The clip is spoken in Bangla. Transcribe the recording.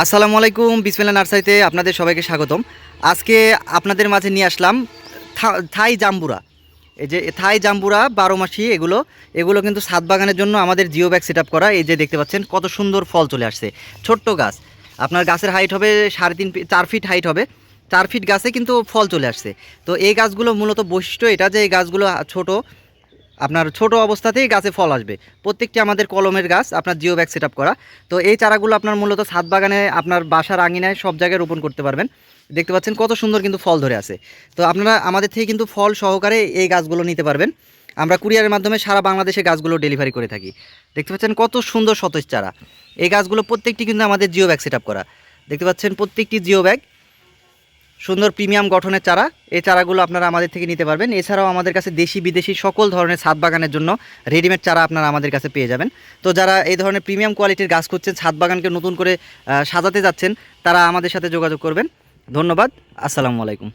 আসসালামু আলাইকুম বিসমিল্লা নার্সারিতে আপনাদের সবাইকে স্বাগতম। আজকে আপনাদের মাঝে নিয়ে আসলাম থাই জাম্বুরা। এই যে থাই জাম্বুরা বারো মাসি, এগুলো এগুলো কিন্তু ছাদ বাগানের জন্য আমাদের জিও ব্যাগ সেট করা। এই যে দেখতে পাচ্ছেন, কত সুন্দর ফল চলে আসছে। ছোট্ট গাছ। আপনার গাছের হাইট হবে সাড়ে তিন চার ফিট হাইট হবে। চার ফিট গাছে কিন্তু ফল চলে আসছে। তো এই গাছগুলো মূলত বৈশিষ্ট্য এটা যে এই গাছগুলো ছোট আপনার ছোট অবস্থাতেই গাছে ফল আসবে। প্রত্যেকটি আমাদের কলমের গাছ, আপনার জিও ব্যাগ সেট করা। তো এই চারাগুলো আপনার মূলত ছাদ বাগানে, আপনার বাসার আঙিনায় সব জায়গায় রোপণ করতে পারবেন। দেখতে পাচ্ছেন কত সুন্দর কিন্তু ফল ধরে আছে। তো আপনারা আমাদের থেকে কিন্তু ফল সহকারে এই গাছগুলো নিতে পারবেন। আমরা কুরিয়ারের মাধ্যমে সারা বাংলাদেশে গাছগুলো ডেলিভারি করে থাকি। দেখতে পাচ্ছেন কত সুন্দর সতেজ চারা। এই গাছগুলো প্রত্যেকটি কিন্তু আমাদের জিও ব্যাগ সেট করা। দেখতে পাচ্ছেন প্রত্যেকটি জিও ব্যাগ সুন্দর প্রিমিয়াম গঠনের চারা। এই চারাগুলো আপনারা আমাদের থেকে নিতে পারবেন। এছাড়াও আমাদের কাছে দেশি, বিদেশি সকল ধরনের ছাদ বাগানের জন্য রেডিমেড চারা আপনারা আমাদের কাছে পেয়ে যাবেন। তো যারা এই ধরনের প্রিমিয়াম কোয়ালিটির গাছ করছেন ছাদ বাগানকে নতুন করে সাজাতে যাচ্ছেন, তারা আমাদের সাথে যোগাযোগ করবেন। ধন্যবাদ। আসসালামু আলাইকুম।